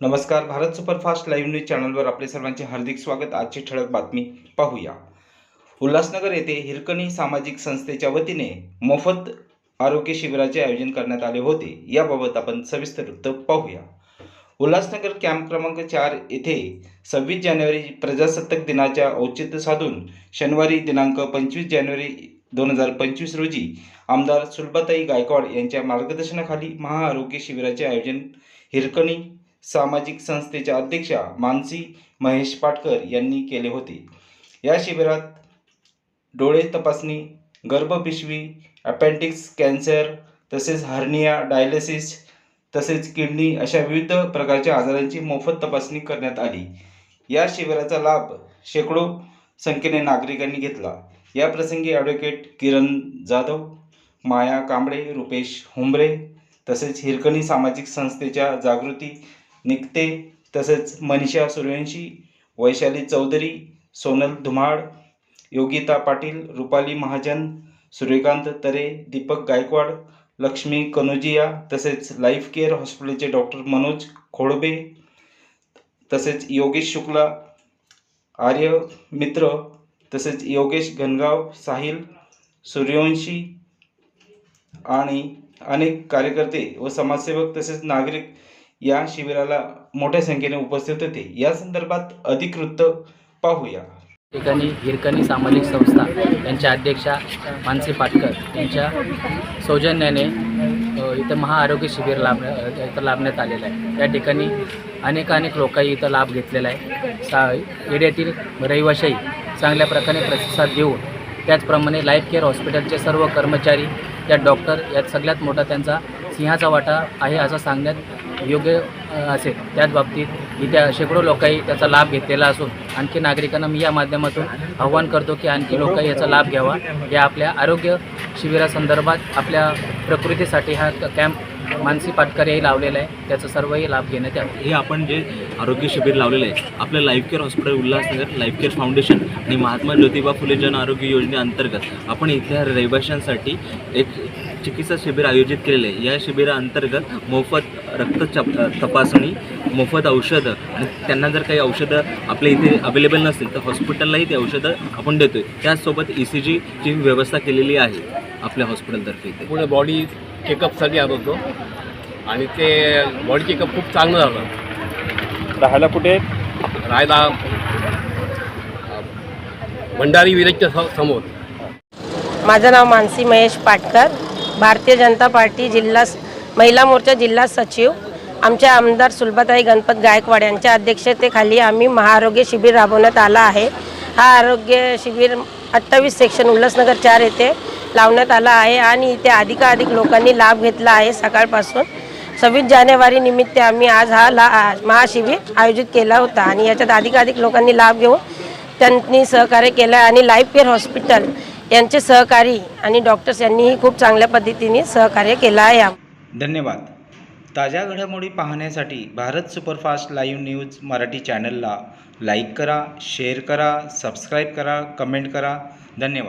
नमस्कार Bharat superfast live news चॅनलवर आपले सर्वांचे हार्दिक स्वागत. आजची ठळक बातमी पाहूया. उल्हासनगर येथे हिरकणी सामाजिक संस्थेच्या वतीने मोफत आरोग्य शिबिराचे आयोजन करण्यात आले होते. याबाबत आपण सविस्तर वृत्त पाहूया. उल्हासनगर कॅम्प क्रमांक चार येथे सव्वीस जानेवारी प्रजासत्ताक दिनाच्या औचित्य साधून शनिवारी दिनांक पंचवीस जानेवारी दोन हजार पंचवीस रोजी आमदार सुलभाताई गायकवाड यांच्या मार्गदर्शनाखाली महाआरोग्य शिबिराचे आयोजन हिरकणी सामाजिक संस्थेच्या अध्यक्षा मानसी महेश पाटकर यांनी केले होते. या शिबिरात डोळे तपासणी गर्भपिशवी अपेंडिक्स कॅन्सर तसेच हर्निया डायलिसिस तसेच किडनी अशा विविध प्रकारच्या आजारांची मोफत तपासणी करण्यात आली. या शिबिराचा लाभ शेकडो संख्येने नागरिकांनी घेतला. या प्रसंगी ॲडव्होकेट किरण जाधव माया कांबळे रुपेश हुंबरे तसेच हिरकणी सामाजिक संस्थेच्या जागृती निघते. तसेच मनीषा सूर्यवंशी वैशाली चौधरी सोनल धुमाळ योगिता पाटील रुपाली महाजन सूर्यकांत तरे दीपक गायकवाड लक्ष्मी कनोजिया तसेच लाईफ केअर हॉस्पिटलचे डॉक्टर मनोज खोडबे तसेच योगेश शुक्ला आर्य मित्र तसेच योगेश घनगाव साहिल सूर्यवंशी आणि अनेक कार्यकर्ते व समाजसेवक तसेच नागरिक या शिबिराला मोठ्या संख्येने उपस्थित होते. या संदर्भात अधिक वृत्त पाहूया. ठिकाणी हिरकणी सामाजिक संस्था यांच्या अध्यक्षा मानसी पाटकर यांच्या सौजन्याने इथं महाआरोग्य शिबिर लाभ इथं लाभण्यात आलेलं आहे. या ठिकाणी अनेक अनेक लोकांनी इथं लाभ घेतलेला आहे. सा एरियातील रहिवाशाही चांगल्या प्रकारे प्रतिसाद देऊन त्याचप्रमाणे लाईफ केअर हॉस्पिटलचे सर्व कर्मचारी त्या डॉक्टर यात सगळ्यात मोठा त्यांचा सिंहाचा वाटा आहे असं सांगण्यात योग्य असेल. त्याच बाबतीत इथे शेकडो लोकांनी त्याचा लाभ घेतलेला असून आणखी नागरिकांना मी या माध्यमातून आव्हान करतो की आणखी लोकांनी याचा लाभ घ्यावा. या आपल्या आरोग्य शिबिरासंदर्भात आपल्या प्रकृतीसाठी हा कॅम्प मानसी पाटकरही लावलेला आहे. त्याचा सर्वही लाभ घेण्यात यावा. हे आपण जे आरोग्य शिबिर लावलेलं आहे आपलं life care hospital Ulhasnagar life care foundation आणि महात्मा ज्योतिबा फुले जन आरोग्य योजनेअंतर्गत आपण इथल्या रहिवाशांसाठी एक चिकित्सा शिबिर आयोजित केलेलं. आहे या शिबिराअंतर्गत मोफत रक्त चप तपासणी मोफत औषधं आणि त्यांना जर काही औषधं आपल्या इथे अवेलेबल नसतील तर हॉस्पिटललाही ती औषधं आपण देतो आहे त्याचसोबत ई सी जीची व्यवस्था केलेली आहे आपल्या हॉस्पिटलतर्फे इथे. पुढे बॉडी चेकअपसाठी आलो होतो. आणि ते बॉडी चेकअप खूप चांगलं झालं. राहायला कुठे? राहायला भंडारी विलेजच्या समोर. माझं नाव मानसी महेश पाटकर. भारतीय जनता पार्टी जिल्हा महिला मोर्चा जिल्हा सचिव आमच्या आमदार सुलभाताई गणपत गायकवाड यांच्या अध्यक्षतेखाली आम्ही महाआरोग्य शिबिर राबवण्यात आला आहे. हा आरोग्य शिबिर अठ्ठावीस सेक्शन उल्हासनगर चार येथे लावण्यात आला आहे आणि इथे अधिकाधिक लोकांनी लाभ घेतला आहे. सकाळपासून सव्वीस जानेवारी निमित्त आम्ही आज हा ला महाशिबिर आयोजित केला होता आणि याच्यात अधिकाधिक लोकांनी लाभ घेऊन त्यांनी सहकार्य केलं आहे. आणि लाईफ केअर हॉस्पिटल यांचे सहकारी आणि डॉक्टर्स यांनीही खूप चांगल्या पद्धतीने सहकार्य केलं आहे. धन्यवाद. ताज्या घडामोडी पाहण्यासाठी Bharat superfast live news Marathi चॅनलला लाईक करा शेअर करा सबस्क्राईब करा कमेंट करा. धन्यवाद.